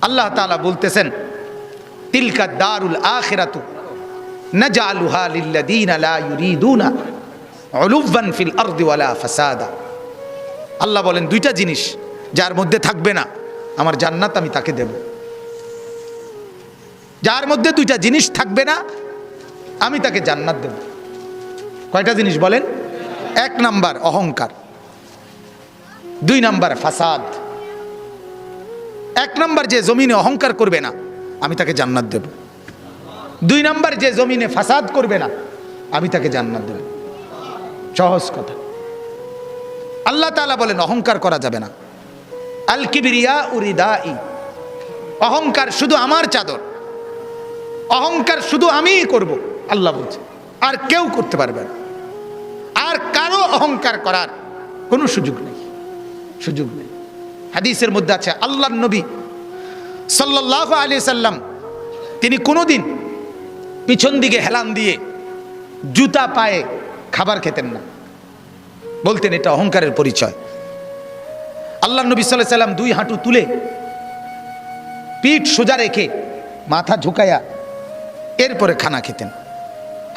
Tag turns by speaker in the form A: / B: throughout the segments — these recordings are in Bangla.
A: আল্লাহ তাআলা বলতেছেন, তিলকা দারুল আখিরাতু আল্লাহ বলেন, দুইটা জিনিস যার মধ্যে থাকবে না, আমার জান্নাত আমি তাকে দেব। যার মধ্যে দুইটা জিনিস থাকবে না, আমি তাকে জান্নাত দেব। কয়টা জিনিস বলেন? এক নাম্বার অহংকার, দুই নাম্বার ফাসাদ। এক নম্বর যে জমিনে অহংকার করবে না, আমি তাকে জান্নাত দেব। দুই নম্বর যে জমিনে ফাসাদ করবে না, আমি তাকে জান্নাত দেব। সহজ কথা। আল্লাহ তাআলা বলেন, অহংকার করা যাবে না। আল কিবিরিয়া উরিদা ই অহংকার শুধু আমার চাদর। অহংকার শুধু আমিই করব, আল্লাহ বলছে। আর কেউ করতে পারবে না। আর কারও অহংকার করার কোনো সুযোগ নেই। সুযোগ নেই। হাদিসের মধ্যে আছে আল্লাহ নবী সাল্লাহ আলি সাল্লাম, তিনি কোনোদিন পিছন দিকে হেলান দিয়ে জুতা পায়ে খাবার খেতেন না। বলতেন এটা অহংকারের পরিচয়। আল্লাহ নবী সাল্লাহ সাল্লাম দুই হাঁটু তুলে পিঠ সোজা রেখে মাথা ঝুঁকায়া এরপরে খানা খেতেন।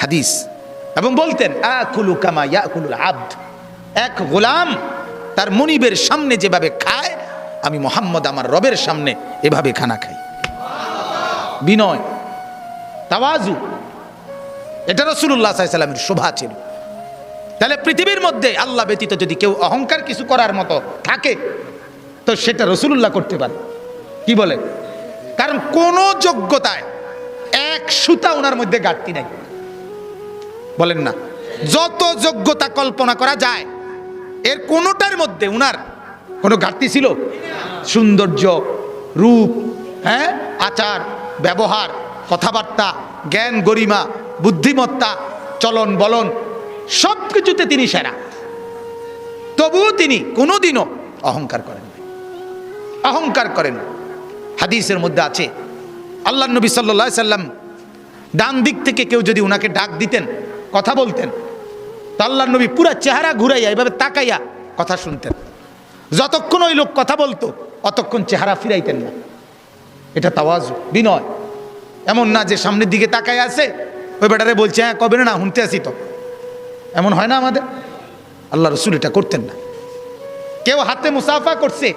A: হাদিস। এবং বলতেন, আকুলু কামা ইয়াকুলুল আব্দ। এক গোলাম তার মনিবের সামনে যেভাবে খায় আমি মোহাম্মদ আমার রবের সামনে এভাবে খানা খাই। বিনয়, তাওয়াজু, এটা রসুল্লাহ সাল্লামের শোভা ছিল। তাহলে পৃথিবীর মধ্যে আল্লাহ ব্যতীত যদি কেউ অহংকার কিছু করার মতো থাকে, তো সেটা রসুল্লাহ করতে পারে। কি বলে? কারণ কোন যোগ্যতায় এক সুতা ওনার মধ্যে ঘাটতি নাই। বলেন না, যত যোগ্যতা কল্পনা করা যায়, এর কোনোটার মধ্যে উনার কোনো ঘাটতি ছিল? সৌন্দর্য, রূপ হ্যাঁ? আচার, ব্যবহার, কথাবার্তা, জ্ঞান, গরিমা, বুদ্ধিমত্তা, চলন বলন সব কিছুতে তিনি সেরা। তবুও তিনি কোনোদিনও অহংকার করেন। অহংকার করেন হাদিসের মধ্যে আছে, আল্লাহ নবী সাল্লা সাল্লাম ডান দিক থেকে কেউ যদি উনাকে ডাক দিতেন, কথা বলতেন, তো আল্লাহ নবী পুরা চেহারা ঘুরাইয়া, এভাবে তাকাইয়া কথা শুনতেন। যতক্ষণ ওই লোক কথা বলতো অতক্ষণ চেহারা ফিরাইতেন না। এটা তাওয়াজ, বিনয়। এমন না যে সামনের দিকে তাকাই আছে, ওই বেটারে বলছে হ্যাঁ কবে না, শুনতে আসি তো। এমন হয় না আমাদের? আল্লাহ রসুল এটা করতেন না। কেউ হাতে মুসাফা করছে।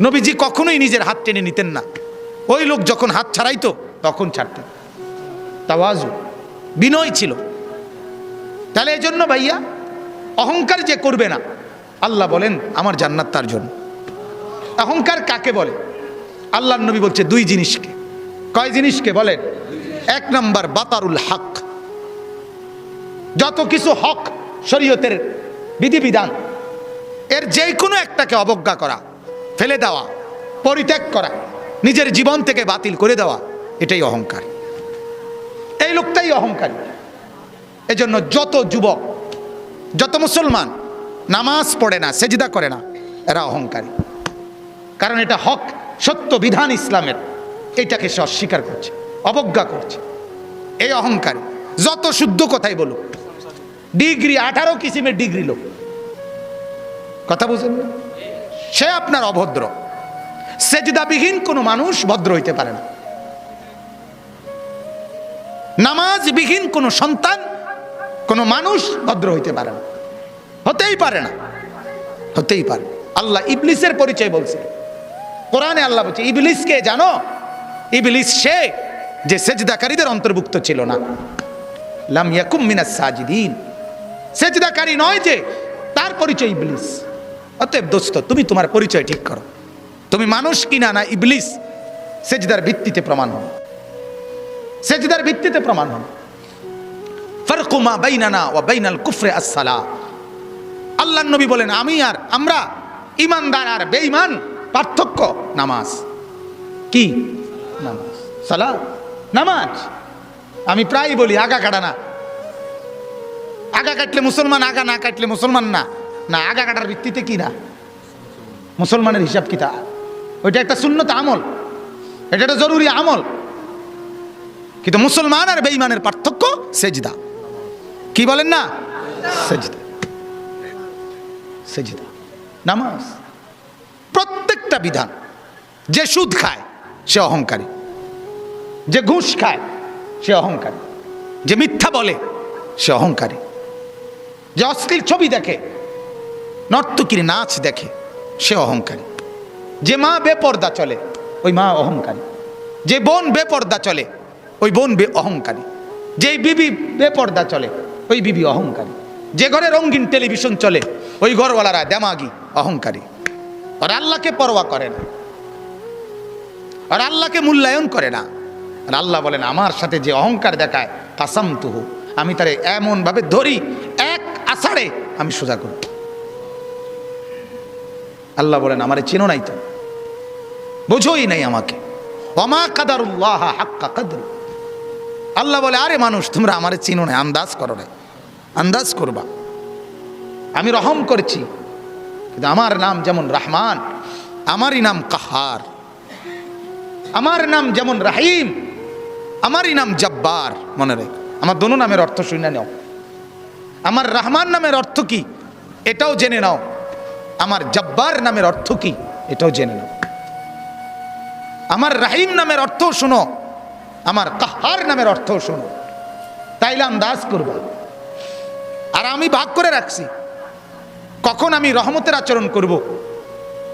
A: নবীজি কখনোই নিজের হাত টেনে নিতেন না। ওই লোক যখন হাত ছাড়াইতো, তখন ছাড়তেন। তাওয়াজু, বিনয় ছিল। তাহলে এই জন্য ভাইয়া, অহংকার যে করবে না, আল্লাহ বলেন, আমার জান্নাত তার জন্য। অহংকার কাকে বলে? আল্লাহ নবী বলছে দুই জিনিসকে। কয় জিনিসকে বলেন? এক নম্বর বাতারুল হক। যত কিছু হক শরীয়তের বিধিবিধান, এর যে কোনো একটাকে অবজ্ঞা করা, ফেলে দেওয়া, পরিত্যাগ করা, নিজের জীবন থেকে বাতিল করে দেওয়া, এটাই অহংকার। এই লোকটাই অহংকারী। এজন্য যত যুবক, যত মুসলমান, নামাজ পড়ে না, সেজিদা করে না, এরা অহংকারী। কারণ এটা হক, সত্য বিধান ইসলামের। এইটাকে সে অস্বীকার করছে, অবজ্ঞা করছে। এই অহংকার, যত শুদ্ধ কথাই বলুক, ডিগ্রি আঠারো কিসিমের ডিগ্রি লোক। কথা বুঝেন? সে আপনার অভদ্র। সেজদাবিহীন কোনো মানুষ ভদ্র হইতে পারে না। নামাজবিহীন কোনো সন্তান, কোনো মানুষ ভদ্র হইতে পারে না। হতেই পারে না। হতেই পারে। আল্লাহ ইবলিসের পরিচয় বলছে। কোরআনে আল্লাহ বলছে ইবলিসকে জানো? ইবলিস সে যে সেজদাকারীদের অন্তর্ভুক্ত ছিল না। লাম ইয়াকুম মিনাস সাজিদিন। সেজদাকারী নয় যে তার পরিচয় ইবলিস। অতএব দোস্ত, তুমি তোমার পরিচয় ঠিক করো। তুমি মানুষ কিনা না ইবলিস, সেজদার ভিত্তিতে প্রমাণ হও। সেজদার ভিত্তিতে প্রমাণ হন ফারকুমা বাইনানা ওয়া বাইনাল কুফরে আসসালা। আল্লাহ নবী বলেন, আমি আর আমরা ইমানদার আর বেঈমান পার্থক্য, নামাজ। কি? নামাজ। সালা নামাজ। আমি প্রায় বলি, আগা কাটা না। আগা কাটলে মুসলমান, আগা না কাটলে মুসলমান না। না, আগা কাটার ভিত্তিতে কি না? মুসলমানের হিসাব কিতা ওইটা একটা শূন্যতা আমল। এটা একটা জরুরি আমল। কিন্তু মুসলমান আর বেঈমানের পার্থক্য সেজদা। কি বলেন না? সেজদা। সেজদা। নামাজ। প্রত্যেকটা বিধান। যে সুদ খায়, সে অহংকারী। যে ঘুষ খায়, সে অহংকারী। যে মিথ্যা বলে, সে অহংকারী। যে অশ্লীল ছবি দেখে, নর্তকীর নাচ দেখে, সে অহংকারী। যে মা বেপর্দা চলে, ওই মা অহংকারী। যে বোন বেপর্দা চলে, ওই বোন বে অহংকারী। যে বিবি বেপর্দা চলে, ওই বিবি অহংকারী। যে ঘরে রঙিন টেলিভিশন চলে, ওই ঘরওয়ালারা দেমাগি, অহংকারী। আর আল্লাহকে পরোয়া করে না। আর আল্লাহকে মূল্যায়ন করে না। আর আল্লাহ বলেন, আমার সাথে যে অহংকার দেখায় কাসাম তুহু আমি তারে এমনভাবে ধরি, এক আষাঢ়ে আমি সোজা করি। আল্লাহ বলেন, আমারে চেনো নাই তো? বোঝোই নাই আমাকে। অমা কাদারুল্লাহ হাক্কা কাদর। আল্লাহ বলে, আরে মানুষ, তোমরা আমারে চিনো না আন্দাজ করো না আন্দাজ করবা। আমি রহম করছি। কিন্তু আমার নাম যেমন রহমান, আমারই নাম কাহার, আমার নাম যেমন রাহিম, আমারই নাম জব্বার, মনে রেখ। আমার দোনো নামের অর্থ শুনে নাও। আমার রহমান নামের অর্থ কি? এটাও জেনে নাও। আমার জব্বার নামের অর্থ কি? এটাও জেনে নাও। আমার রাহিম নামের অর্থ শুনো। আমার কাহার নামের অর্থ শুনো। তাইলে আন্দাজ করবা। আর আমি ভাগ করে রাখছি। কখন আমি রহমতের আচরণ করব।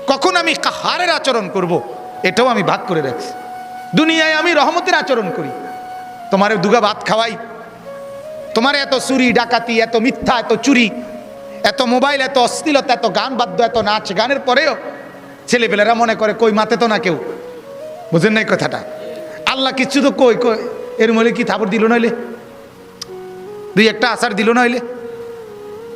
A: কখন আমি কাহারের আচরণ করব। এটাও আমি ভাগ করে রাখছি। দুনিয়ায় আমি রহমতের আচরণ করি। তোমার দুগা ভাত খাওয়াই। তোমার এত চুরি, ডাকাতি, এত মিথ্যা, এত চুরি, এত মোবাইল, এত অশ্লীলতা, এত গান বাদ্য, এত নাচ গানের পরেও ছেলেপেলেরা মনে করে, কই, মাতে তো না কেউ? বুঝেন নাই কথাটা? আল্লাহ কিচ্ছু তো কই কই? এর মলে কি থাপড় দিল নইলে? দুই একটা আসার দিল নইলে?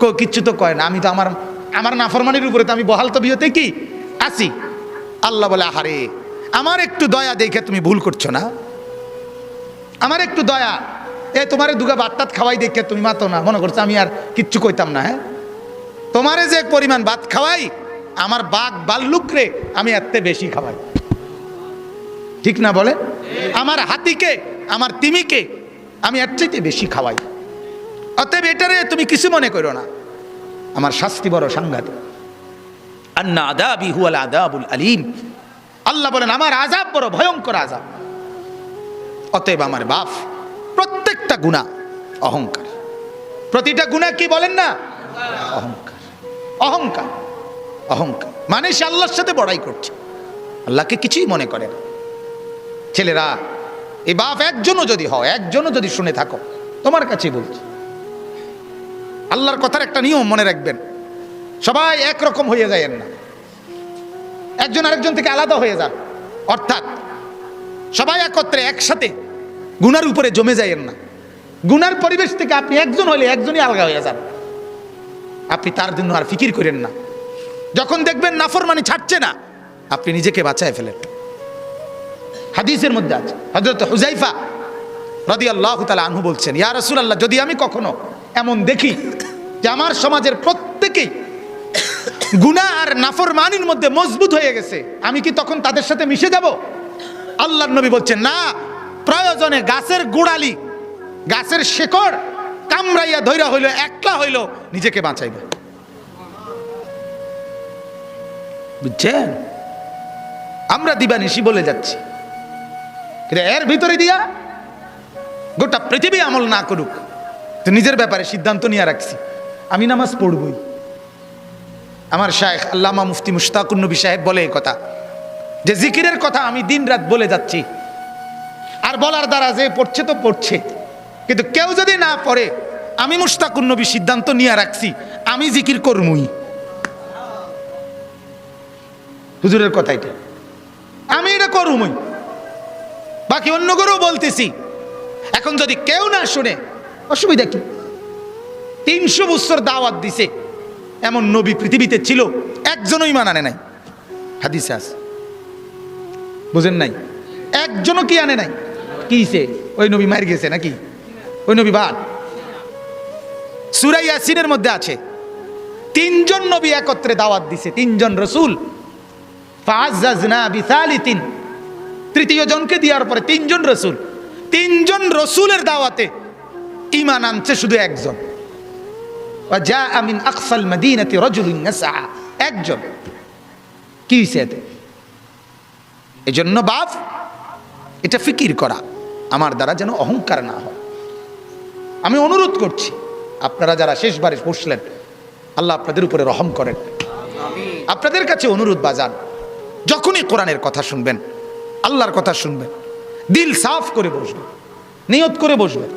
A: কিচ্ছু তো কয় না। আমি তো আমার আমার নাফরমানির উপরে তো আমি বহাল তো বিয়েতে কি? আসি। আল্লাহ বলে আহারে আমার একটু দয়া দেখে তুমি ভুল করছ না। আমার একটু দয়া। এ তোমার দুগা ভাত খাওয়াই দেখে তুমি মাতো না। মনে করছ আমি আর কিচ্ছু কইতাম না হ্যাঁ? তোমারে যে পরিমাণ ভাত খাওয়াই আমার বাঘ বাল্লুকরে আমি এত বেশি খাওয়াই। ঠিক না বলে? আমার হাতিকে আমার তিমিকে আমি এর চাইতে বেশি খাওয়াই। অতএব এটারে তুমি কিছু মনে করো না। আমার শাস্তি বড় সাংঘাতিক। আন্না আদাবি হুয়াল আদাবুল আলিম। আল্লাহ বলেন, আমার আজাব বড় ভয়ঙ্কর আজাব অতএব আমার বাপ প্রত্যেকটা গুণা অহংকার। প্রতিটা গুণা কি বলেন না? অহংকার। অহংকার। অহংকার। মানে সে আল্লাহর সাথে বড়াই করছে। আল্লাহকে কিছুই মনে করে না। ছেলেরা এই বাপ একজনও যদি হয়, একজনও যদি শুনে থাকো, তোমার কাছেই বলছি। আল্লাহর কথার একটা নিয়ম মনে রাখবেন। সবাই একরকম হয়ে যায় না। একজন আরেকজন থেকে আলাদা হয়ে যান। অর্থাৎ সবাই একত্রে একসাথে গুনার উপরে জমে যায়েন না। গুনার পরিবেশ থেকে আপনি একজন হলে একজনই আলগা হয়ে যান। আপনি তার জন্য আর ফিকির করেন না। যখন দেখবেন নাফরমানি ছাড়ছে না, আপনি নিজেকে বাঁচায় ফেলেন। হাদিসের মধ্যে আছে। হজরত হুজাইফা রদি আল্লাহ তালা আনহু বলছেন, ইয়া রসুল আল্লাহ যদি আমি কখনো এমন দেখি যে আমার সমাজের প্রত্যেকেই গুণা আর নাফর নাফরমানির মধ্যে মজবুত হয়ে গেছে। আমি কি তখন তাদের সাথে মিশে যাব? আল্লাহ নবী বলছেন, না, প্রয়োজনে গাছের গোড়ালি, গাছের শেকড় কামড়াইয়া ধৈরা হইল, একলা হইল, নিজেকে বাঁচাইবে। বুঝছেন? আমরা দিবানিশি বলে যাচ্ছি। কিন্তু এর ভিতরে দিয়া গোটা পৃথিবী আমল না করুক। তো নিজের ব্যাপারে সিদ্ধান্ত নিয়ে রাখছি। আমি নামাজ পড়বই। আমার শায়েখ আল্লামা মুফতি মুশতাকুর নবী সাহেব বলে এই কথা, যে জিকিরের কথা আমি দিন রাত বলে যাচ্ছি। আর বলার দ্বারা যে পড়ছে তো পড়ছে। কিন্তু কেউ যদি না পড়ে, আমি মুশতাকুর নবী সিদ্ধান্ত নিয়ে রাখছি, আমি জিকির করমুই। হুজুরের কথা এটা। আমি এটা করুমই। বাকি অন্য করেও বলতেছি। এখন যদি কেউ না শুনে, অসুবিধা কি? তিনশো বছর দাওয়াত দিছে। এমন নবী পৃথিবীতে ছিল একজনই মানানে নাই। হাদিসে আছে। বুঝেন নাই? একজনও কি আনে নাই? কিছে ওই নবী মার গেছে নাকি? ওই নবী বাদ। সুরাই ইয়াসিনের মধ্যে আছে। তিনজন নবী একত্রে দাওয়াত দিছে, তিনজন রসুল। বিসালিতিন। তৃতীয় জনকে দেওয়ার পরে তিনজন রসুল। তিনজন রসুলের দাওয়াতে ইমান আনছে শুধু একজন। যা আমিন আকসাল মদিনাতি রজুলিন নাসা একজন। কি হয়েছে এতে? এজন্য বাপ এটা ফিকির করা। আমার দ্বারা যেন অহংকার না হয়। আমি অনুরোধ করছি আপনারা যারা শেষবারে বসলেন আল্লাহ আপনাদের উপরে রহম করেন। আপনাদের কাছে অনুরোধ বাজান যখনই কোরআনের কথা শুনবেন আল্লাহর কথা শুনবেন দিল সাফ করে বসবেন নিয়ত করে বসবেন।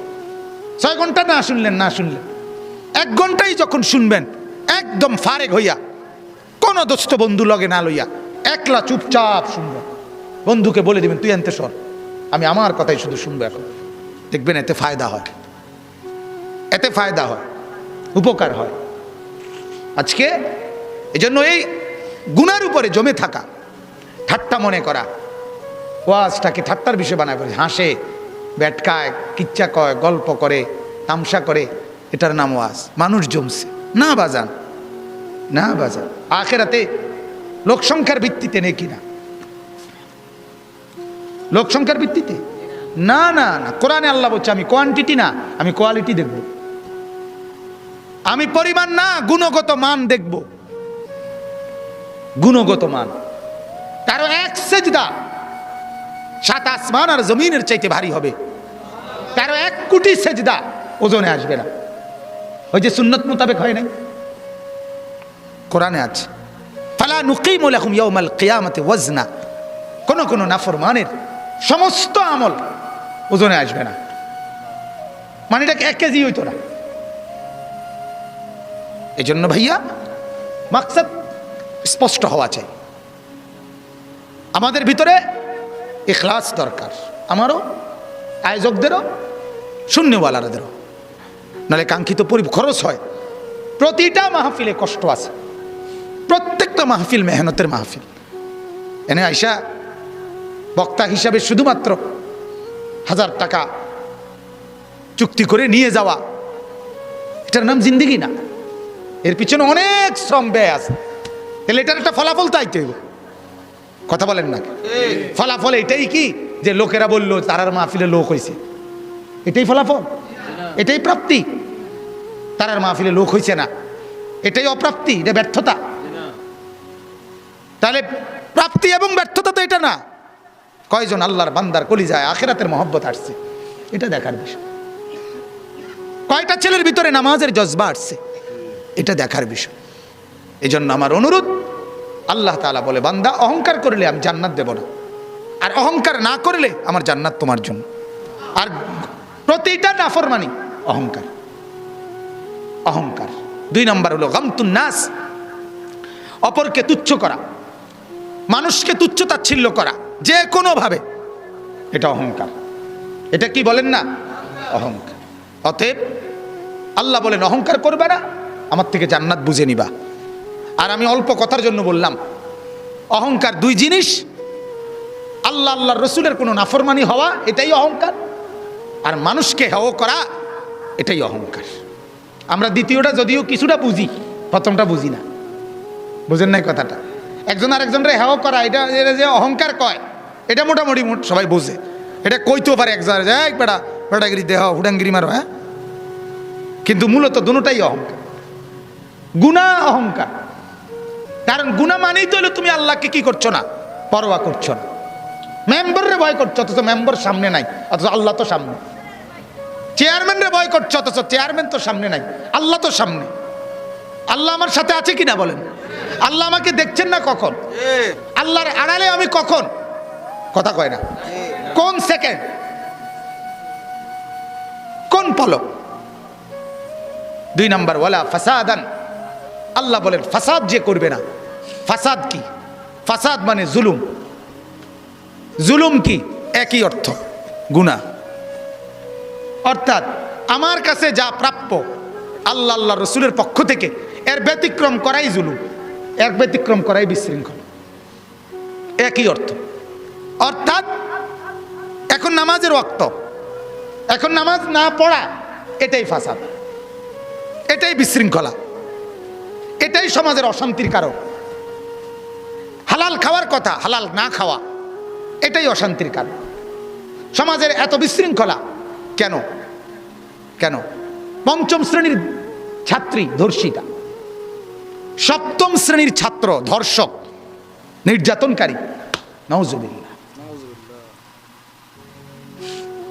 A: ছয় ঘণ্টা না শুনলেন না শুনলেন। এক ঘন্টাই যখন শুনবেন, একদম ফারেক হইয়া, কোনো দোস্ত বন্ধু লগে না লইয়া, একলা চুপচাপ শুনবেন। বন্ধুকে বলে দিবেন, তুই আনতে সর, আমি আমার কথাই শুধু শুনব এখন। দেখবেন এতে ফায়দা হয়। এতে ফায়দা হয়, উপকার হয়। আজকে এজন্য এই গুনার উপরে জমে থাকা, ঠাট্টা মনে করা, ওয়াজটাকে ঠাট্টার বিষয় বানায় হাসে, ব্যাটকায় কিচ্চা কয়, গল্প করে, তামসা করে এটার নাম ওয়াজ। মানুষ জমছে। না বাজান। না বাজান। আখেরাতে লোকসংখ্যার ভিত্তিতে নেই কিনা লোকসংখ্যার ভিত্তিতে? না না না। কোরআনে আল্লাহ বলছে, আমি কোয়ান্টিটি না, আমি কোয়ালিটি দেখব। আমি পরিমাণ না, গুণগত মান দেখব। গুণগত মান। কারও এক সেজদা সাত আসমান আর জমিনের চাইতে ভারী হবে। কারও এক কোটি সেজদা ওজনে আসবে না। ওই যে সুন্নত মোতাবেক হয় নাই? কোরআনে আছে, ফালা নুকিম লাকুম ইয়াউমাল কিয়ামতে ওয়াজনা। কোন কোন নাফরমানের সমস্ত আমল ওজনে আসবে না। মানে এটাকে এক কেজি হইতো না। এই জন্য ভাইয়া, মাকসাদ স্পষ্ট হওয়া চাই। আমাদের ভিতরে ইখলাস দরকার। আমারও আয়োজকদেরও, শূন্যওয়ালাদেরও। নাহলে কাঙ্ক্ষিত পরি খরচ হয়। প্রতিটা মাহফিলে কষ্ট আছে। প্রত্যেকটা মাহফিল মেহনতের মাহফিল। এনে আইসা বক্তা হিসাবে শুধুমাত্র হাজার টাকা চুক্তি করে নিয়ে যাওয়া। এটার নাম জিন্দিগি না। এর পিছনে অনেক শ্রম ব্যয় আছে। তাহলে এটার একটা ফলাফল তাইতে হইব। কথা বলেন না। ফলাফল এটাই কি? যে লোকেরা বলল, তারার মাহফিলে লোক হয়েছে এটাই ফলাফল। এটাই প্রাপ্তি। তারার মাহফিলে লোক হয়েছে না। এটাই অপ্রাপ্তি, এটা ব্যর্থতা। তাহলে প্রাপ্তি এবং ব্যর্থতা তো এটা না। কয়জন আল্লাহর বান্দার কলি যায় আখেরাতের মহব্বত আসছে? এটা দেখার বিষয়। কয়টা ছেলের ভিতরে নামাজের জজবা আসছে? এটা দেখার বিষয়। এই জন্য আমার অনুরোধ, আল্লাহ তাআলা বলে, বান্দা, অহংকার করলে আমি জান্নাত দেব না। আর অহংকার না করলে আমার জান্নাত তোমার জন্য। আর প্রতিটা নাফরমানি অহংকার। অহংকার। দুই নম্বর হলো গামতুন নাস, অপরকে তুচ্ছ করা, মানুষকে তুচ্ছ তাচ্ছিল্য করা যে কোনোভাবে এটা অহংকার। এটা কি বলেন না? অহংকার। অতএব আল্লাহ বলেন, অহংকার করবে না, আমার থেকে জান্নাত বুঝে নিবা। আর আমি অল্প কথার জন্য বললাম, অহংকার দুই জিনিস, আল্লাহ আল্লাহ রসুলের কোনো নাফরমানি হওয়া, এটাই অহংকার, আর মানুষকে হেও করা, এটাই অহংকার। আমরা দ্বিতীয়টা যদিও কিছুটা বুঝি, প্রথমটা বুঝি না। বুঝেন নাই কথাটা? একজন আর একজনের হেও করা, এটা যে অহংকার কয়, এটা মোটামুটি মোট সবাই বোঝে। এটা কইতেও পারে একজন এক বেড়া দেহ, হুডাঙ্গিরি মারো হ্যাঁ? কিন্তু মূলত দুটাই অহংকার। গুণা, অহংকার। কারণ গুণা মানেই তো হলো তুমি আল্লাহকে কি করছ না, পরোয়া করছ না। মেম্বাররে ভয় করছ, অথচ মেম্বার সামনে নাই, অথচ আল্লাহ তো সামনে। চেয়ারম্যানরে ভয় করছ, অথচ চেয়ারম্যান তো সামনে নাই। আল্লাহ তো সামনে। আল্লাহ আমার সাথে আছে কি না বলেন? আল্লাহ আমাকে দেখছেন না কখন? আল্লাহর আড়ালে আমি কখন? কথা কয় না। কোন সেকেন্ড কোন পলক? দুই নাম্বার, ওয়ালা ফাসাদান। আল্লাহ বলেন, ফাসাদ যে করবে না। ফাসাদ কি? ফাসাদ মানে জুলুম। জুলুম কি? একই অর্থ। গুণা অর্থাৎ আমার কাছে যা প্রাপ্য, আল্লাহ আল্লাহ রসুলের পক্ষ থেকে, এর ব্যতিক্রম করাই জুলুম, এর ব্যতিক্রম করাই বিশৃঙ্খল। একই অর্থ। অর্থাৎ এখন নামাজের ওয়াক্ত, এখন নামাজ না পড়া, এটাই ফাসাদ, এটাই বিশৃঙ্খলা, এটাই সমাজের অশান্তির কারণ হালাল খাওয়ার কথা, হালাল না খাওয়া, এটাই অশান্তির কারণ সমাজের এত বিশৃঙ্খলা কেন? কেন? পঞ্চম শ্রেণির ছাত্রী ধর্ষিতা। সপ্তম শ্রেণির ছাত্র ধর্ষক, নির্যাতনকারী। নওজুবিল্লাহ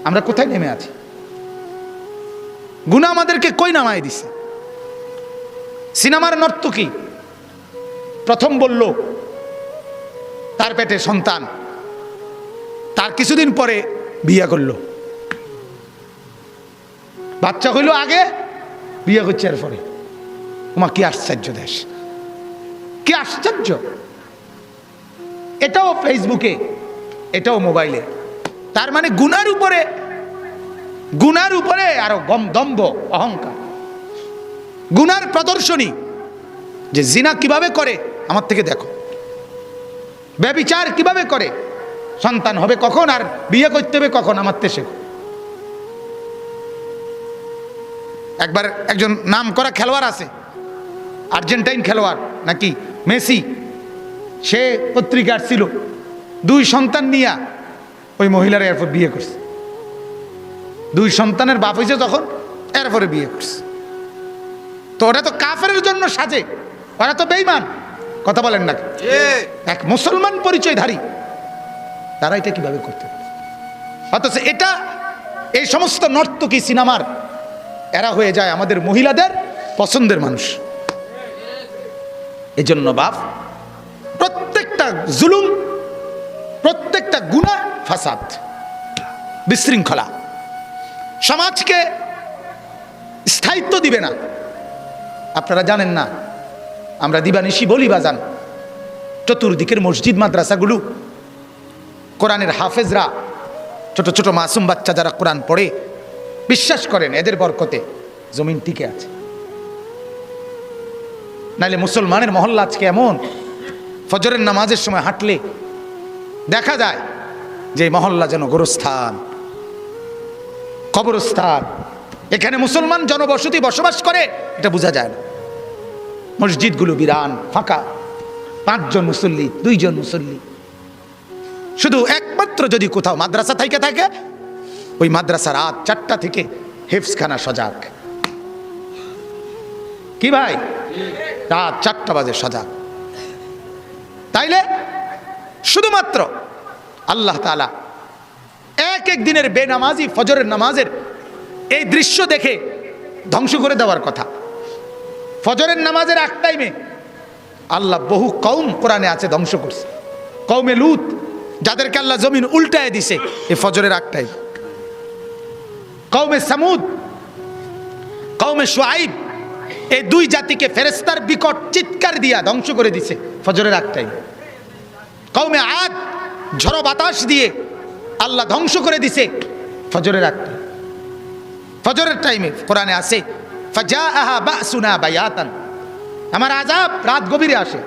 A: আমরা কোথায় নেমে আছি? গুণা আমাদেরকে কই নামায় দিছে? সিনেমার নর্তকী প্রথম বলল, তার পেটে সন্তান। তার কিছুদিন পরে বিয়ে করল। বাচ্চা হইল আগে, বিয়ে করছে এর পরে তোমার কি আশ্চর্য দেশ? কি আশ্চর্য? এটাও ফেসবুকে এটাও মোবাইলে তার মানে গুনার উপরে গুনার উপরে আরও গম, দম্ভ, অহংকার। গুনার প্রদর্শনী, যে জিনা কীভাবে করে, আমার থেকে দেখো। ব্যবিচার কীভাবে করে, সন্তান হবে কখন আর বিয়ে করতে হবে কখন, আমার থেকে শেখো। একবার একজন নাম করা খেলোয়াড় আছে আর্জেন্টাইন খেলোয়াড় নাকি মেসি সে পত্রিকার ছিল দুই সন্তান নিয়া ওই মহিলার এরপর বিয়ে করছে। দুই সন্তানের বাপ হয়েছে তখন এরপরে বিয়ে করছে। তো ওরা তো কাফের জন্য সাজে ওরা তো বেইমান কথা বলেন না এক মুসলমান পরিচয়ধারী তারা এটা কীভাবে করতে পারে? অথচ এটা এই সমস্ত নর্তকী সিনেমার এরা হয়ে যায় আমাদের মহিলাদের পছন্দের মানুষ। এজন্য বাপ, প্রত্যেকটা জুলুম, প্রত্যেকটা গুণা ফাসাদ, বিশৃঙ্খলা। সমাজকে স্থায়িত্ব দিবে না। আপনারা জানেন না, আমরা দিবানিশি বলি বাজান, চতুর্দিকের মসজিদ মাদ্রাসাগুলো, কোরআনের হাফেজরা, ছোট ছোট মাসুম বাচ্চা যারা কোরআন পড়ে বিশ্বাস করেন এদের বরকতে জমিন টিকে আছে। নাইলে মুসলমানের মহল্লা আজকে এমন, ফজরের নামাজের সময় হাঁটলে দেখা যায় যে মহল্লা যেন গোরস্থান, কবরস্থান। এখানে মুসলমান জনবসতি বসবাস করে, এটা বোঝা যায় না। মসজিদগুলো বিরান, ফাঁকা। পাঁচজন মুসল্লি, দুইজন মুসল্লি। শুধু একমাত্র যদি কোথাও মাদ্রাসা থাইকে থাকে ওই মাদ্রাসা রাত চারটা থেকে হেফসখানা সজাগ। কি ভাই? রাত চারটা বাজে সজাগ। তাইলে শুধুমাত্র আল্লাহ তালা এক এক দিনের বেনামাজি, ফজরের নামাজের এই দৃশ্য দেখে ধ্বংস করে দেওয়ার কথা। ফজরের নামাজের এক টাইমে আল্লাহ বহু কৌম কোরআনে আছে ধ্বংস করছে। কৌমে লুত, যাদেরকে আল্লাহ জমিন উল্টায় দিছে এই ফজরের এক টাইম কৌমে সামুদ কৌমে সোয়াইব এই দুই জাতিকে ফেরেস্তার বিকট চিৎকার দিয়া ধ্বংস করে দিছে ফজরের টাইম কৌমে আদ, ঝড়ো বাতাস দিয়ে আল্লাহ ধ্বংস করে দিছে ফজরের টাইম ফজরের টাইমে কোরআনে আসে ফাজা আহা বা সুনা বায়াতান। আমার আজাব রাত গভীরে আসে।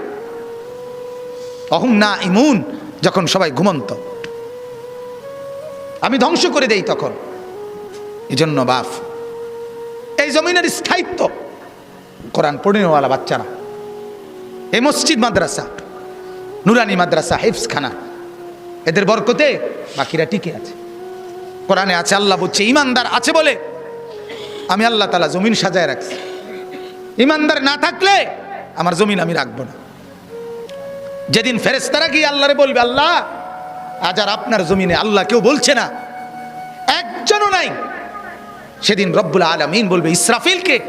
A: অহুম না ইমুন যখন সবাই ঘুমন্ত। আমি ধ্বংস করে দেই তখন। এই জন্য বাফ। এই জমিনের স্থায়িত্ব, কোরআন পড়িনওয়ালা বাচ্চারা। এই মসজিদ মাদ্রাসা, নুরানি মাদ্রাসা হেফসখানা এদের বরকতে বাকিরা টিকে আছে। কোরআনে আছে, আল্লাহ বলছে, ইমানদার আছে বলে আমি আল্লাহ তালা জমিন সাজায় রাখছি। ইমানদার না থাকলে আমার জমিন আমি রাখব না। যেদিন ফেরেস্তারা গিয়ে আল্লাহরে বলবে, আল্লাহ, আজ আর আপনার জমিনে আল্লাহ কেউ বলছে না। একজনও নাই সেদিন রব্বুল আলমিন বলবে, ইসরাফিলকে,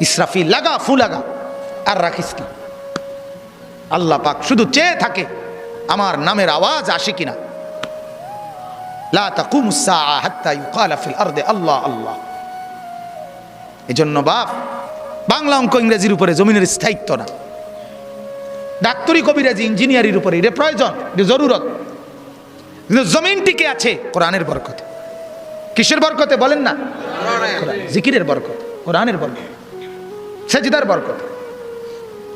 A: ইসরাফিল লাগা, ফু লাগা, আর রাখিস না। আল্লাহ পাক শুধু চেয়ে থাকে, আমার নামের আওয়াজ আসে কিনা। আল্লাহ এজন্য বাপ ইংরেজির উপরে জমিনের স্থায়িত্ব না। ডাক্তারি উপরে প্রয়োজন জরুরত। আছে? কোরআনের বরকতে। কিসের বরকতে বলেন না? জিকিরের বরকত, কোরআনের বরকত, সেজিদার বরকত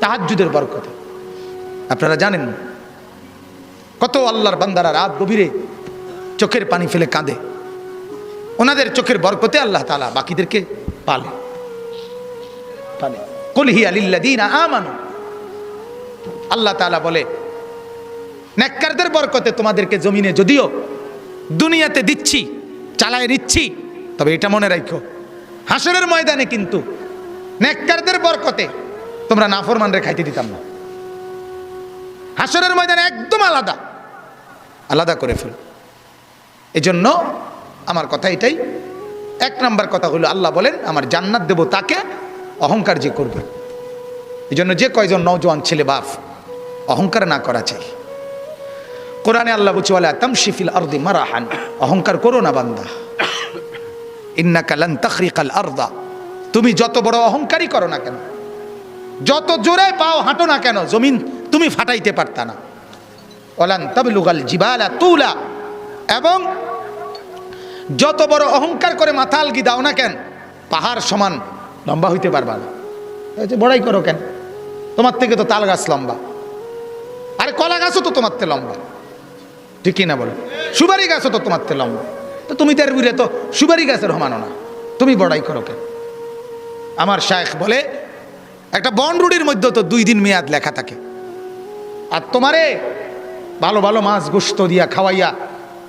A: তাহাজুদের বরকত। আপনারা জানেন কত আল্লাহর বান্দারা রাত গভীরে চোখের পানি ফেলে কাঁদে। ওনাদের চোখের বরকতে আল্লাহ তালা বাকিদেরকে পালে। পালে। কলহি আলিল্লাদিন আমানু। আল্লাহ তালা বলে, নেককারদের বরকতে তোমাদেরকে জমিনে যদিও দুনিয়াতে দিচ্ছি চালায় নিচ্ছি। তবে এটা মনে রাখো হাসরের ময়দানে কিন্তু নেককারদের বরকতে তোমরা নাফরমান রে খাইতে দিতাম না। হাসরের ময়দানে একদম আলাদা আলাদা করে ফেলো। এজন্য আমার কথা এটাই। এক নাম্বার কথা হলো, আল্লাহ বলেন, আমার জান্নাত দেব তাকে, অহংকার যে করবে। এই জন্য যে কয়জন নওজোয়ান ছেলে বাপ, অহংকার না করা চাই। কোরআনে আল্লাহ বুঝি বলে তামশিফিল আরদি মারাহান। অহংকার করো না, বান্দা। ইন্না কালান তখরিকাল আরদা। তুমি যত বড় অহংকারই করো না কেন, যত জোরে পাও হাঁটো না কেন, জমিন তুমি ফাটাইতে পারতা না। ওলান তাবলুগাল জিবালা তুলা। এবং যত বড় অহংকার করে মাথা আলগি দাও না কেন, পাহাড় সমান লম্বা হইতে পারবা না। বড়াই করো কেন? তোমার থেকে তো তাল গাছ লম্বা। আরে কলা গাছও তো তোমার থেকে লম্বা। ঠিক কি না বলো? সুপারি গাছও তো তোমার থেকে লম্বা। তো তুমি তার বুড়ে তো সুপারি গাছের সমানো না। তুমি বড়াই করো কেন আমার শায়েখ বলে, একটা বনরুডির মধ্যে তো দুই দিন মেয়াদ লেখা থাকে। আর তোমারে ভালো ভালো মাছ গোস্ত দিয়া খাওয়াইয়া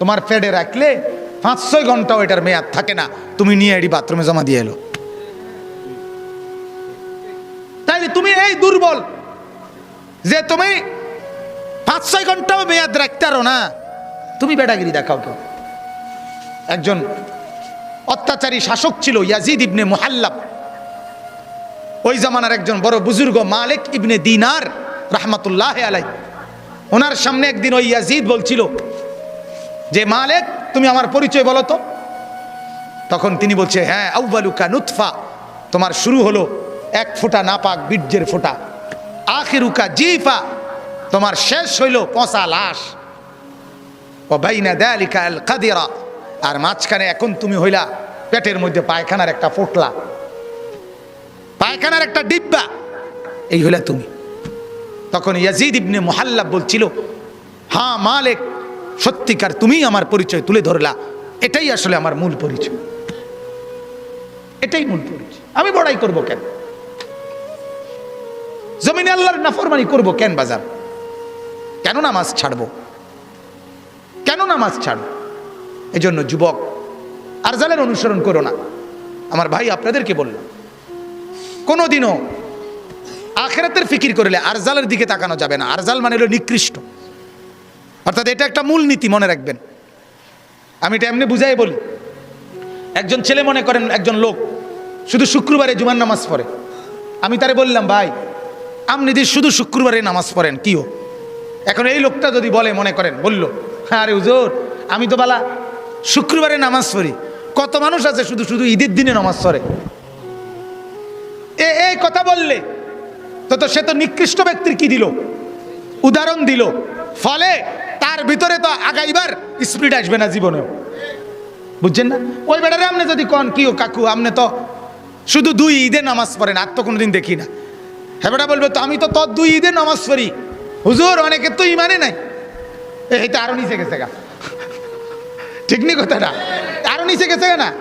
A: তোমার ফেডে রাখলে পাঁচ ছয় ঘন্টাও এটার মেয়াদ থাকে না। তুমি নিয়ে এটি বাথরুমে জমা দিয়ে এলো। তাইলে তুমি এই দুর্বল যে তুমি পাঁচ ছয় ঘন্টাও মেয়াদ রাখতে পারো না। তুমি বেটাগিরি দেখাও কেউ একজন অত্যাচারী শাসক ছিল ইয়াজিদ ইবনে মুহাল্লাব। ওই জামানার একজন বড় বুজুর্গ মালিক ইবনে দিনার রাহমাতুল্লাহ আলাই ওনার সামনে একদিন ওই ইয়াজিদ বলছিল যে, মালিক, তুমি আমার পরিচয় বলো তো? তখন তিনি বলছে হ্যাঁ আউবালুকা নুৎফা তোমার শুরু হলো এক ফোঁটা নাপাক বীর্যের ফোঁটা। আখিরুকা জিফা। তোমার শেষ হইল পচা লাশ। বাইনা দেয়ালিকা আল কাদিরা। আর মাঝখানে এখন তুমি হইলা পেটের মধ্যে পায়খানার একটা ফোটলা। পায়খানার একটা ডিব্বা। এই হইলা তুমি। তখন ইয়াজিদ ইবনে মোহাল্লাব বলছিল হ্যাঁ মালিক, সত্যিকার তুমিই আমার পরিচয় তুলে ধরলা। এটাই আসলে আমার মূল পরিচয়। এটাই মূল পরিচয়। আমি বড়াই করব কেন? জমিনে আল্লাহর নাফরমানি করব কেন বাজার? কেন নামাজ ছাড়বো? নামাজ ছাড়বো এই জন্য যুবক, আরজালের অনুসরণ করো না। আমার ভাই আপনাদেরকে বললাম কোনোদিনও আখেরাতের ফিকির করলে আরজালের দিকে তাকানো যাবে না। আরজাল মানে হলো নিকৃষ্ট। অর্থাৎ এটা একটা মূল নীতি মনে রাখবেন। আমি এটা এমনি বুঝাই বলি। একজন ছেলে মনে করেন, একজন লোক শুধু শুক্রবারে জুমার নামাজ পড়ে। আমি তারে বললাম, ভাই, আপনি যদি শুধু শুক্রবারে নামাজ পড়েন কিও এখন এই লোকটা যদি বলে, মনে করেন, বলল আরে হুজুর, আমি তো বালা শুক্রবারে নামাজ পড়ি। কত মানুষ আছে শুধু শুধু ঈদের দিনে নামাজ পড়ে। এ, এই কথা বললে, তো তো সে তো নিকৃষ্ট ব্যক্তির কি দিল? উদাহরণ দিল। ফলে তার ভিতরে তো আগাইবার স্পিড আসবে না জীবনেও। বুঝছেন না? ওই বেড়ারে আপনি যদি কন কি ও কাকু আপনি তো শুধু দুই ঈদে নামাজ পড়েন আর তো কোনোদিন দেখি না। হ্যাঁ বেটা বলবে, তো আমি তো তোর দুই ঈদে নামাজ পড়ি। হুজুর, অনেকে তো ইমানে নাই। এই তো নিচে গেছে গা। ঠিক নি কথাটা? আরও নিচে গেছে না?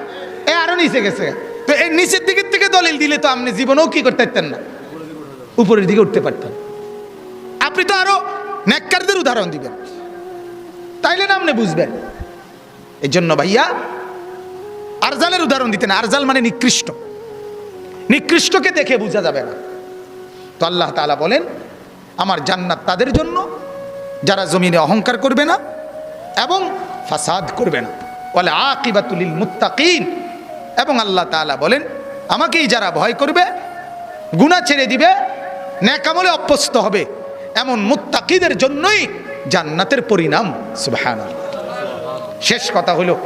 A: এ আরও নিচে গেছে তো এই নিচের দিকের থেকে দলিল দিলে তো আপনি জীবনেও কি করতে পারতেন না? উপরের দিকে উঠতে পারতেন। আপনি তো আরও নেককারদের উদাহরণ দিবেন। তাইলে না আপনি বুঝবেন। এই জন্য ভাইয়া, আরজালের উদাহরণ দিতেন আরজাল মানে নিকৃষ্ট। নিকৃষ্টকে দেখে বোঝা যাবে না। তো আল্লাহ তাআলা বলেন, আমার জান্নাত তাদের জন্য যারা জমিনে অহংকার করবে না এবং ফাসাদ করবে না। বলে আকিবাতুলিল মুত্তাকিন। এবং আল্লাহ তাআলা বলেন, আমাকেই যারা ভয় করবে গুণা ছেড়ে দিবে ন্যাকামলে অভ্যস্ত হবে। এমন মুত্তাকিদের জন্যই জান্নাতের পরিণাম। সুবহানাল্লাহ। শেষ কথা হলো,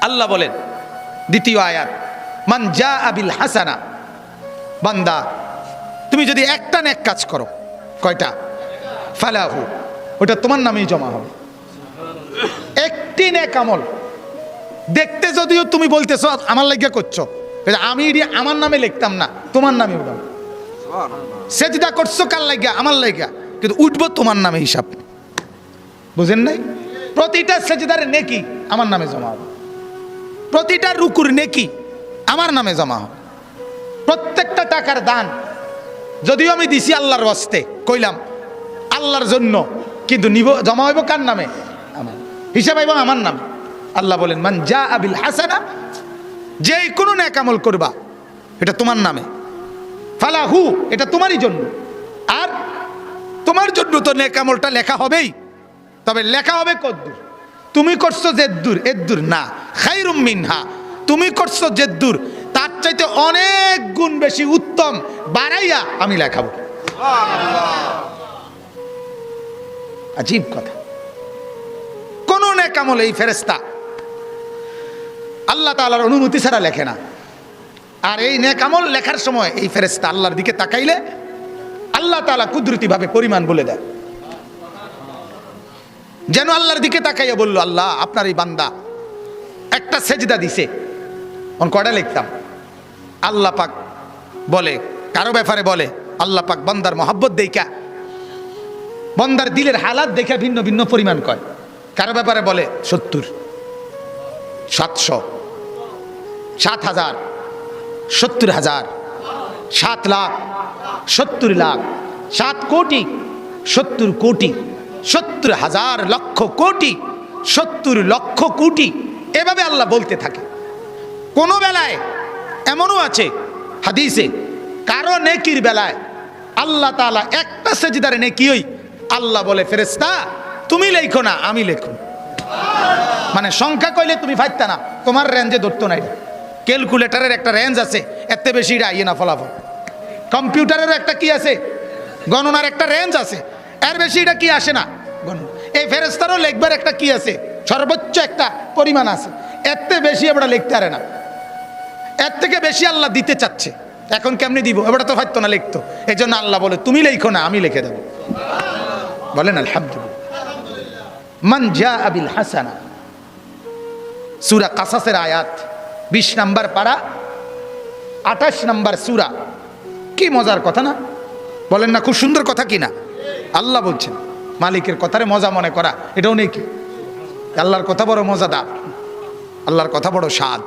A: আল্লাহ বলেন, দ্বিতীয় আয়াত, মান যা আবিল হাসানা। বান্দা, তুমি যদি একটা নেক কাজ করো, কয়টা? ফালাহু, ওটা তোমার নামেই জমা হবে। একটি নেক আমল। দেখতে যদিও তুমি বলতেছ, আমার লাগিয়া করছ। আমি আমার নামে লিখতাম না, তোমার নামে উঠাম সেজদা করছ কার লাগিয়া? আমার লাগিয়া। কিন্তু উঠবো তোমার নামে হিসাব। বুঝেন নাই? প্রতিটা সেজদার নেকি আমার নামে জমা হবে। প্রতিটা রুকুর নেকি আমার নামে জমা হবে। প্রত্যেকটা টাকার দান, যদিও আমি দিছি আল্লাহর বস্তে কইলাম আল্লাহর জন্য। কিন্তু নিব, জমা হইব কার নামে? আমার। হিসাব আইব আমার নামে। আল্লাহ বলেন, মান যা আবিল হাসানা যেই কোনো ন্যাকামল করবা, এটা তোমার নামে। ফালাহু, এটা তোমারই জন্য। আর তোমার জন্য তো নেকামলটা লেখা হবেই। তবে লেখা হবে কদ্দুর। তুমি করছ জেদ্দুর, এদ্দুর না, খাইরুম মিনহা। তুমি করছ জেদ্দুর, তার চাইতে অনেক গুণ বেশি উত্তম। বাড়াইয়া আমি লেখাবো। আজীব কথা। কোন নেকামল এই ফেরেস্তা আল্লাহ তাআলার অনুমতি ছাড়া লেখে না। আর এই নেকামল লেখার সময় এই ফেরেস্তা আল্লাহর দিকে তাকাইলে আল্লাহ তাআলা কুদরতিভাবে পরিমাণ বলে দেয়। যেন আল্লাহর দিকে তাকাইয়া বলল, আল্লাহ, আপনার এই বান্দা একটা সেজদা দিছে। অন কটা লিখতাম? আল্লাহ পাক বলে, কারও ব্যাপারে বলে, আল্লাহ পাক বন্দার মহাব্বত দেইকা বন্দার দিলের হালাত দেখে ভিন্ন ভিন্ন পরিমাণ কয়। কারও ব্যাপারে বলে, সত্তর, সাতশো, সাত হাজার, সত্তর হাজার, সাত লাখ, সত্তর লাখ, সাত কোটি, সত্তর কোটি, সত্তর হাজার লক্ষ কোটি, সত্তর লক্ষ কোটি, এভাবে আল্লাহ বলতে থাকে। কোনো বেলায় এমনও আছে হাদিসে, কারও নেকির বেলায় আল্লাহ তাআলা একটা সেজদারে নেকি ওই আল্লাহ বলে ফেরেস্তা তুমি লেখো না, আমি লেখো। মানে সংখ্যা কইলে তুমি ফাইতা না, তোমার রেঞ্জে ধরতো নাই ক্যালকুলেটারের একটা রেঞ্জ আছে এত বেশি এটা আইয়ে না, ফলাফল। কম্পিউটারের একটা কি আছে, গণনার একটা রেঞ্জ আছে, এর বেশি এটা কি আসে না, গণনা। এই ফেরেস্তারও লেখবার একটা কি আছে, সর্বোচ্চ একটা পরিমাণ আছে এত বেশি আমরা লিখতে পারে না। এর থেকে বেশি আল্লাহ দিতে চাচ্ছে, এখন কেমনি দিব? এবার তো হয়তো না, লিখতো। এই জন্য আল্লাহ বলে, তুমি লেখো না, আমি লিখে দেবো। বলেন, আলহামদুলিল্লাহ। সুরা কাসাসের আয়াত, বিশ নাম্বার পাড়া আঠাশ নাম্বার সুরা। কি মজার কথা না? বলেন না, খুব সুন্দর কথা কি না? আল্লাহ বলছেন, মালিকের কথারে মজা মনে করা এটাও নেই কি? আল্লাহর কথা বড় মজাদার, আল্লাহর কথা বড় স্বাদ,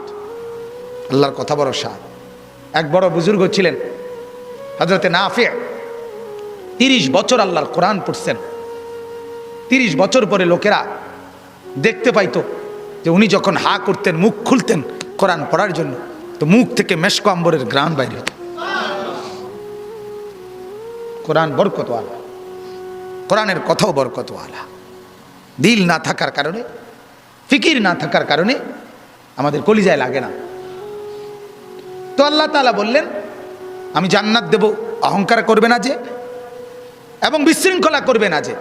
A: আল্লাহর কথা বড় স্বাদ। এক বড় বুজুর্গ ছিলেন হজরতে নাফে, তিরিশ বছর আল্লাহর কোরআন পড়ছেন। তিরিশ বছর পরে লোকেরা দেখতে পাইতো যে উনি যখন হা করতেন, মুখ খুলতেন কোরআন পড়ার জন্য, তো মুখ থেকে মেশকো আম্বরের গ্রাম বাইরে কোরআন বরকতওয়ালা। কোরআনের কথাও বরকতওয়ালা। দিল না থাকার কারণে, ফিকির না থাকার কারণে আমাদের কলিজায় লাগে না। তো আল্লাহ তালা বললেন, আমি জান্নাত দেব, অহংকার করবে না যে, এবং বিশৃঙ্খলা করবে না যে।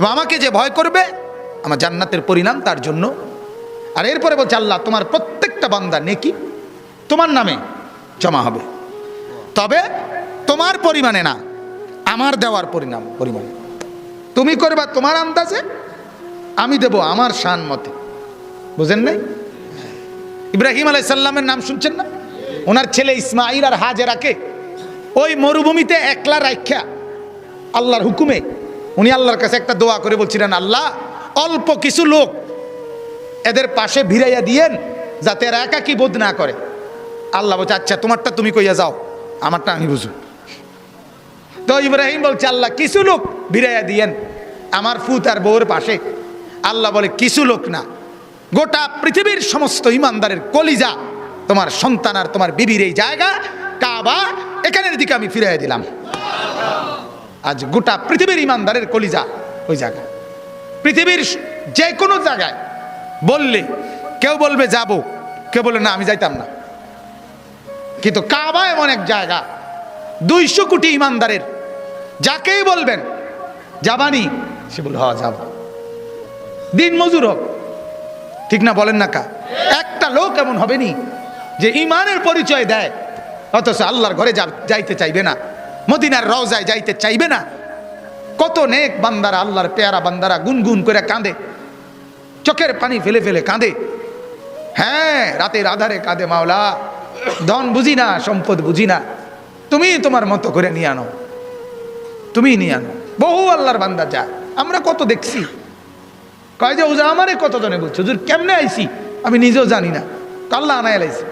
A: এবং আমাকে যে ভয় করবে, আমার জান্নাতের পরিণাম তার জন্য। আর এরপরে বলছে, আল্লাহ, তোমার প্রত্যেকটা বান্দা নেকি, তোমার নামে জমা হবে। তবে তোমার পরিমাণে না, আমার দেওয়ার পরিণাম, পরিমাণে। তুমি করবা তোমার আন্দাজে, আমি দেব আমার শান মতে। বুঝেন নাই? ইব্রাহিম আলাই সাল্লামের নাম শুনছেন না? ওনার ছেলে ইসমাইল আর হাজেরাকে ওই মরুভূমিতে একলা রাখ্যা আল্লাহর হুকুমে উনি আল্লাহর কাছে একটা দোয়া করে বলছিলেন, আল্লাহ, অল্প কিছু লোক এদের পাশে ভিড়াইয়া দিয়েন যাতে এরা একাকি বোধ না করে। আল্লাহ বলছে আচ্ছা তোমারটা তুমি কইয়া যাও, আমারটা আমি বুঝু। তো ইব্রাহিম বলছে, আল্লাহ, কিছু লোক ভিড়াইয়া দিয়েন আমার ফুত আর বউর পাশে। আল্লাহ বলে, কিছু লোক না, গোটা পৃথিবীর সমস্ত ইমানদারের কলিজা, তোমার সন্তান আর তোমার বিবির এই জায়গা, কাবা, এখানের দিকে আমি ফিরাইয়া দিলাম। আজ গোটা পৃথিবীর ইমানদারের কলিজা ওই জায়গা পৃথিবীর যে কোনো জায়গায় বললে কেউ বলবে, যাব। কেউ বলবে না, আমি যাইতাম না। কিন্তু কাবা এমন এক জায়গা, দুইশো কোটি ইমানদারের, যাকেই বলবেন, যাবানি? সে বলবে হ্যাঁ যাব। দিন মজুর হোক, ঠিক না বলেন না কা? একটা লোক এমন হবে নি যে ইমানের পরিচয় দেয়, অথচ আল্লাহর ঘরে যাইতে চাইবে না। মদিনার রওজায় যাইতে চাইবে না। কত নেক বান্দারা, আল্লাহর পেয়ারা বান্দারা গুনগুন করে কাঁদে। চোখের পানি ফেলে ফেলে কাঁদে। হ্যাঁ রাতের আধারে কাঁদে মাওলা। ধন বুঝি না, সম্পদ বুঝি না। তুমি তোমার মতো করে নিয়ে আনো। তুমি নিয়ে আনো। বহু আল্লাহর বান্দা যা আমরা কত দেখছি। কয় যে ওজা আমারে কতজনে বলছে? হুজুর, কেমনে আইছি? আমি নিজেও জানি না। কাল্লা আনায় লাইছি